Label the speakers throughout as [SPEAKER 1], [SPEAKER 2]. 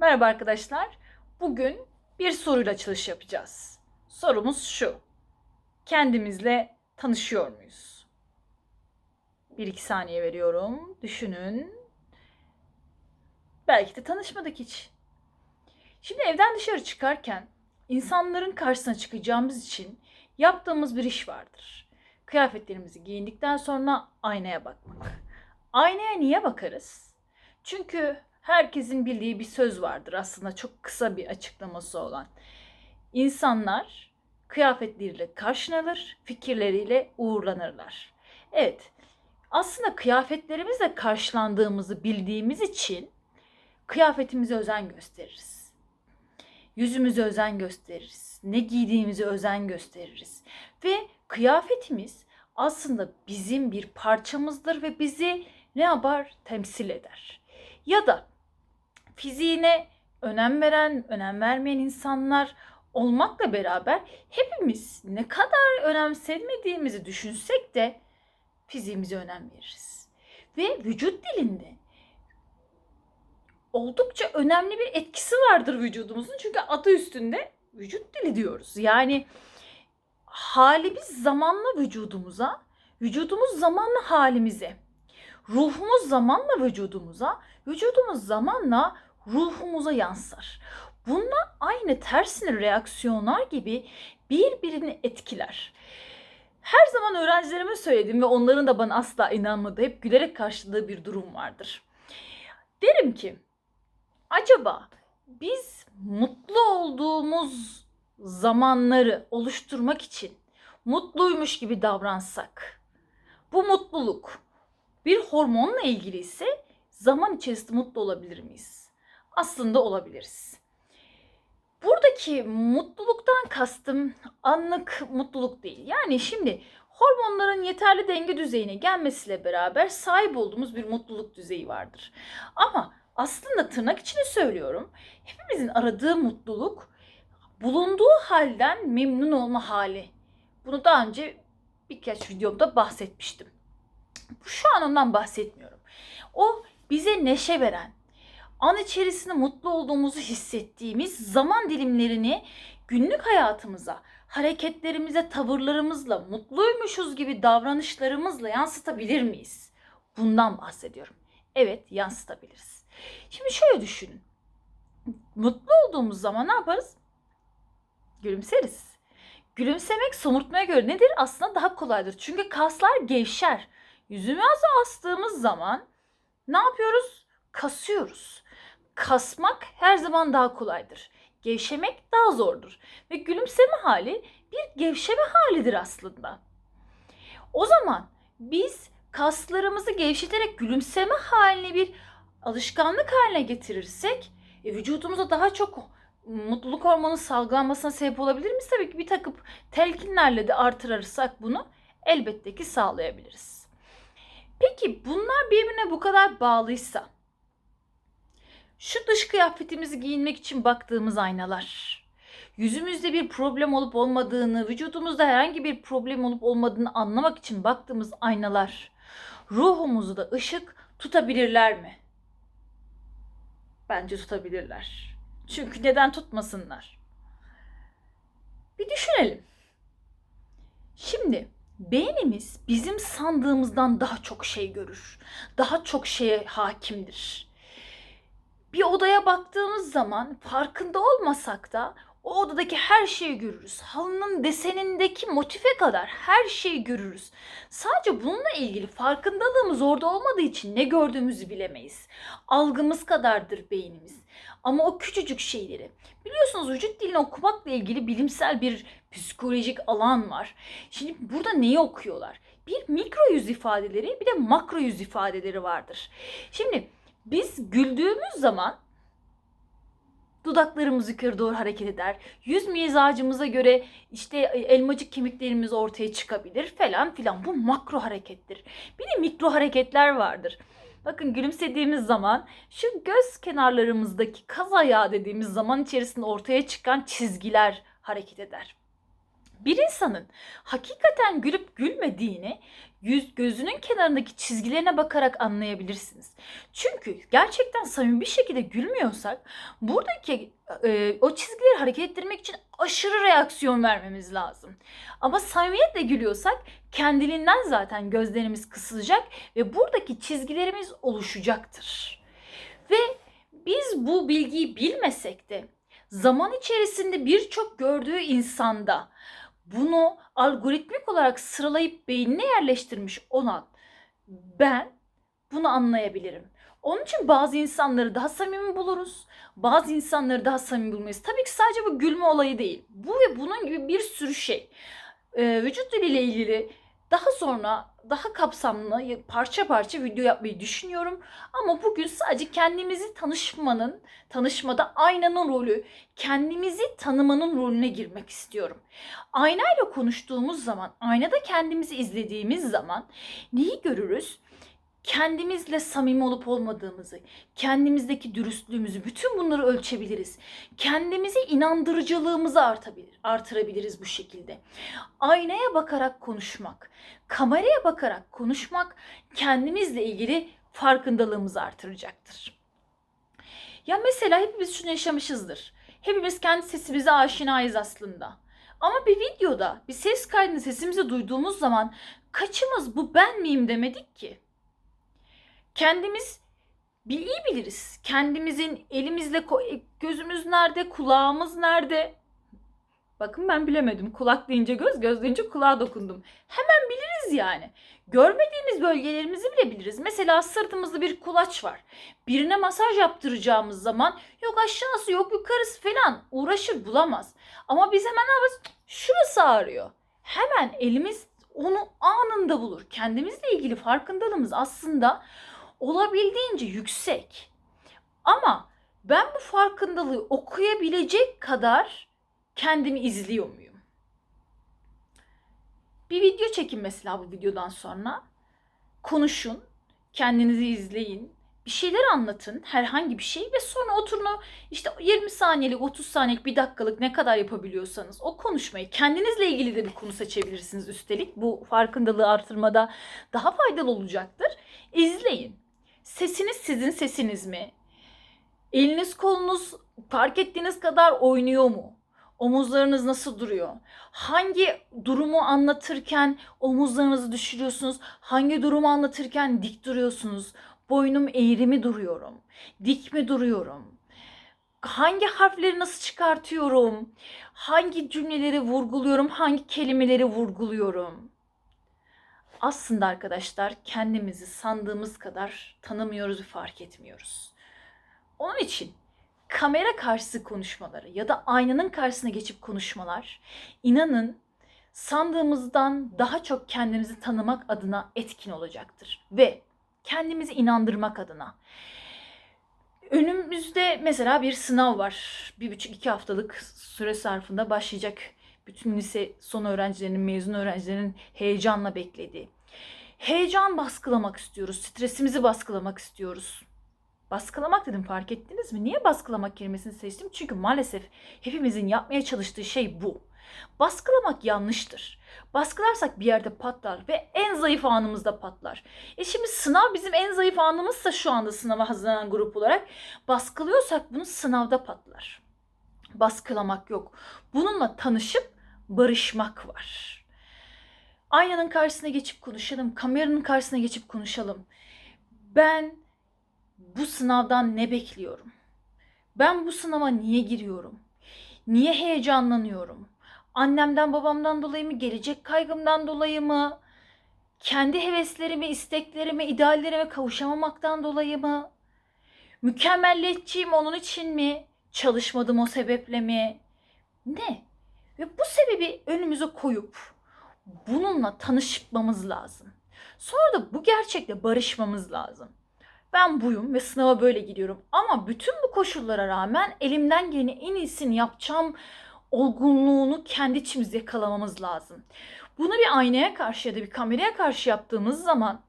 [SPEAKER 1] Merhaba arkadaşlar. Bugün bir soruyla açılış yapacağız. Sorumuz şu. Kendimizle tanışıyor muyuz? Bir iki saniye veriyorum. Düşünün. Belki de tanışmadık hiç. Şimdi evden dışarı çıkarken insanların karşısına çıkacağımız için yaptığımız bir iş vardır. Kıyafetlerimizi giyindikten sonra aynaya bakmak. Aynaya niye bakarız? Çünkü herkesin bildiği bir söz vardır aslında çok kısa bir açıklaması olan. İnsanlar kıyafetleriyle karşılanır, fikirleriyle uğurlanırlar. Evet, aslında kıyafetlerimizle karşılandığımızı bildiğimiz için kıyafetimize özen gösteririz. Yüzümüze özen gösteririz. Ne giydiğimize özen gösteririz. Ve kıyafetimiz aslında bizim bir parçamızdır ve bizi ne yapar? Temsil eder. Ya da fiziğine önem veren, önem vermeyen insanlar olmakla beraber hepimiz ne kadar önemsemediğimizi düşünsek de fiziğimize önem veririz. Ve vücut dilinde oldukça önemli bir etkisi vardır vücudumuzun. Çünkü adı üstünde vücut dili diyoruz. Yani halimiz zamanla vücudumuza, vücudumuz zamanla halimize, ruhumuz zamanla vücudumuza, vücudumuz zamanla ruhumuza yansır. Bunlar aynı tersine reaksiyonlar gibi birbirini etkiler. Her zaman öğrencilerime söyledim ve onların da bana asla inanmadığı, hep gülerek karşıladığı bir durum vardır. Derim ki, acaba biz mutlu olduğumuz zamanları oluşturmak için mutluymuş gibi davransak, bu mutluluk bir hormonla ilgili ise zaman içerisinde mutlu olabilir miyiz? Aslında olabiliriz. Buradaki mutluluktan kastım anlık mutluluk değil. Yani şimdi hormonların yeterli denge düzeyine gelmesiyle beraber sahip olduğumuz bir mutluluk düzeyi vardır. Ama aslında tırnak içine söylüyorum. Hepimizin aradığı mutluluk bulunduğu halden memnun olma hali. Bunu daha önce birkaç videomda bahsetmiştim. Şu an ondan bahsetmiyorum. O bize neşe veren, an içerisinde mutlu olduğumuzu hissettiğimiz zaman dilimlerini günlük hayatımıza, hareketlerimize, tavırlarımızla, mutluymuşuz gibi davranışlarımızla yansıtabilir miyiz? Bundan bahsediyorum. Evet, yansıtabiliriz. Şimdi şöyle düşünün. Mutlu olduğumuz zaman ne yaparız? Gülümseriz. Gülümsemek somurtmaya göre nedir? Aslında daha kolaydır. Çünkü kaslar gevşer. Yüzümüze astığımız zaman ne yapıyoruz? Kasıyoruz. Kasmak her zaman daha kolaydır. Gevşemek daha zordur. Ve gülümseme hali bir gevşeme halidir aslında. O zaman biz kaslarımızı gevşeterek gülümseme halini bir alışkanlık haline getirirsek e, vücudumuza daha çok mutluluk hormonu salgılanmasına sebep olabilir miyiz? Tabii ki bir takım telkinlerle de artırırsak bunu elbette ki sağlayabiliriz. Peki bunlar birbirine bu kadar bağlıysa şu dış kıyafetimizi giyinmek için baktığımız aynalar, yüzümüzde bir problem olup olmadığını, vücudumuzda herhangi bir problem olup olmadığını anlamak için baktığımız aynalar ruhumuzu da ışık tutabilirler mi? Bence tutabilirler. Çünkü neden tutmasınlar? Bir düşünelim. Şimdi beynimiz bizim sandığımızdan daha çok şey görür. Daha çok şeye hakimdir. Bir odaya baktığımız zaman farkında olmasak da o odadaki her şeyi görürüz. Halının desenindeki motife kadar her şeyi görürüz. Sadece bununla ilgili farkındalığımız orada olmadığı için ne gördüğümüzü bilemeyiz. Algımız kadardır beynimiz. Ama o küçücük şeyleri. Biliyorsunuz vücut dilini okumakla ilgili bilimsel bir psikolojik alan var. Şimdi burada neyi okuyorlar? Bir mikro yüz ifadeleri bir de makro yüz ifadeleri vardır. Şimdi biz güldüğümüz zaman dudaklarımız yukarı doğru hareket eder. Yüz mizacımıza göre işte elmacık kemiklerimiz ortaya çıkabilir falan filan. Bu makro harekettir. Bir de mikro hareketler vardır. Bakın gülümsediğimiz zaman şu göz kenarlarımızdaki kaz ayağı dediğimiz zaman içerisinde ortaya çıkan çizgiler hareket eder. Bir insanın hakikaten gülüp gülmediğini yüz gözünün kenarındaki çizgilerine bakarak anlayabilirsiniz. Çünkü gerçekten samimi bir şekilde gülmüyorsak buradaki e, o çizgileri hareket ettirmek için aşırı reaksiyon vermemiz lazım. Ama samimiyetle gülüyorsak kendiliğinden zaten gözlerimiz kısılacak ve buradaki çizgilerimiz oluşacaktır. Ve biz bu bilgiyi bilmesek de zaman içerisinde birçok gördüğü insanda bunu algoritmik olarak sıralayıp beynine yerleştirmiş olan ben bunu anlayabilirim. Onun için bazı insanları daha samimi buluruz. Bazı insanları daha samimi bulmayız. Tabii ki sadece bu gülme olayı değil. Bu ve bunun gibi bir sürü şey. Ee, vücut diliyle ilgili daha sonra daha kapsamlı parça parça video yapmayı düşünüyorum. Ama bugün sadece kendimizi tanışmanın, tanışmada aynanın rolü, kendimizi tanımanın rolüne girmek istiyorum. Aynayla konuştuğumuz zaman, aynada kendimizi izlediğimiz zaman neyi görürüz? Kendimizle samimi olup olmadığımızı, kendimizdeki dürüstlüğümüzü, bütün bunları ölçebiliriz. Kendimize inandırıcılığımızı artabilir, artırabiliriz bu şekilde. Aynaya bakarak konuşmak, kameraya bakarak konuşmak kendimizle ilgili farkındalığımızı artıracaktır. Ya mesela hepimiz şunu yaşamışızdır. Hepimiz kendi sesimize aşinayız aslında. Ama bir videoda bir ses kaydını sesimizi duyduğumuz zaman kaçımız bu ben miyim demedik ki. Kendimiz bir iyi biliriz. Kendimizin elimizle e, gözümüz nerede, kulağımız nerede? Bakın ben bilemedim. Kulak deyince göz, göz deyince kulağa dokundum. Hemen biliriz yani. Görmediğimiz bölgelerimizi bile biliriz. Mesela sırtımızda bir kulaç var. Birine masaj yaptıracağımız zaman yok aşağısı yok yukarısı falan uğraşır bulamaz. Ama biz hemen ne yaparız? Şurası ağrıyor. Hemen elimiz onu anında bulur. Kendimizle ilgili farkındalığımız aslında olabildiğince yüksek. Ama ben bu farkındalığı okuyabilecek kadar kendimi izliyor muyum? Bir video çekin mesela bu videodan sonra. Konuşun, kendinizi izleyin, bir şeyler anlatın, herhangi bir şey ve sonra oturun o işte 20 saniyelik, 30 saniyelik, bir dakikalık ne kadar yapabiliyorsanız o konuşmayı kendinizle ilgili de bir konu seçebilirsiniz üstelik. Bu farkındalığı artırmada daha faydalı olacaktır. İzleyin. Sesiniz sizin sesiniz mi? Eliniz kolunuz fark ettiğiniz kadar oynuyor mu? Omuzlarınız nasıl duruyor? Hangi durumu anlatırken omuzlarınızı düşürüyorsunuz? Hangi durumu anlatırken dik duruyorsunuz? Boynum eğri mi duruyorum? Dik mi duruyorum? Hangi harfleri nasıl çıkartıyorum? Hangi cümleleri vurguluyorum? Hangi kelimeleri vurguluyorum? Aslında arkadaşlar kendimizi sandığımız kadar tanımıyoruz ve fark etmiyoruz. Onun için kamera karşısı konuşmaları ya da aynanın karşısına geçip konuşmalar inanın sandığımızdan daha çok kendimizi tanımak adına etkin olacaktır ve kendimizi inandırmak adına. Önümüzde mesela bir sınav var. Bir buçuk iki haftalık süre sarfında başlayacak bütün lise son öğrencilerinin, mezun öğrencilerin heyecanla beklediği. Heyecan baskılamak istiyoruz, stresimizi baskılamak istiyoruz. Baskılamak dedim fark ettiniz mi? Niye baskılamak kelimesini seçtim? Çünkü maalesef hepimizin yapmaya çalıştığı şey bu. Baskılamak yanlıştır. Baskılarsak bir yerde patlar ve en zayıf anımızda patlar. E şimdi sınav bizim en zayıf anımızsa şu anda sınava hazırlanan grup olarak baskılıyorsak bunu sınavda patlar. Baskılamak yok. Bununla tanışıp barışmak var. Aynanın karşısına geçip konuşalım. Kameranın karşısına geçip konuşalım. Ben bu sınavdan ne bekliyorum? Ben bu sınava niye giriyorum? Niye heyecanlanıyorum? Annemden babamdan dolayı mı? Gelecek kaygımdan dolayı mı? Kendi heveslerime, isteklerime, ideallerime kavuşamamaktan dolayı mı? Mükemmelliyetçiyim onun için mi? Çalışmadım o sebeple mi? Ne? Ve bu sebebi önümüze koyup bununla tanışmamız lazım. Sonra da bu gerçekle barışmamız lazım. Ben buyum ve sınava böyle gidiyorum. Ama bütün bu koşullara rağmen elimden geleni en iyisini yapacağım olgunluğunu kendi içimizde yakalamamız lazım. Bunu bir aynaya karşı ya da bir kameraya karşı yaptığımız zaman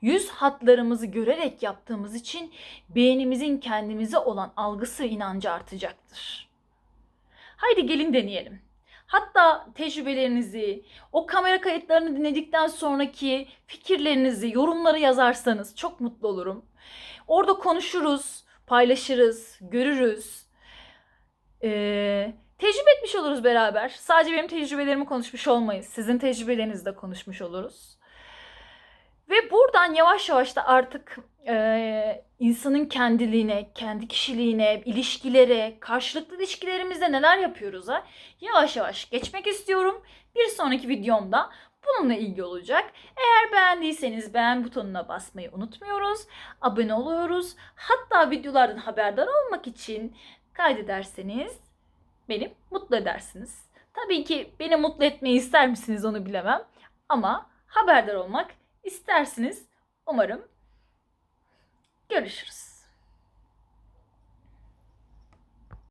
[SPEAKER 1] yüz hatlarımızı görerek yaptığımız için beynimizin kendimize olan algısı ve inancı artacaktır. Haydi gelin deneyelim. Hatta tecrübelerinizi, o kamera kayıtlarını dinledikten sonraki fikirlerinizi, yorumları yazarsanız çok mutlu olurum. Orada konuşuruz, paylaşırız, görürüz. Ee, tecrübe etmiş oluruz beraber. Sadece benim tecrübelerimi konuşmuş olmayız. Sizin tecrübelerinizi de konuşmuş oluruz. Ve buradan yavaş yavaş da artık e, insanın kendiliğine, kendi kişiliğine, ilişkilere, karşılıklı ilişkilerimizde neler yapıyoruz ha yavaş yavaş geçmek istiyorum. Bir sonraki videomda bununla ilgili olacak. Eğer beğendiyseniz beğen butonuna basmayı unutmuyoruz. Abone oluyoruz. Hatta videolardan haberdar olmak için kaydederseniz beni mutlu edersiniz. Tabii ki beni mutlu etmeyi ister misiniz onu bilemem. Ama haberdar olmak istersiniz. Umarım görüşürüz.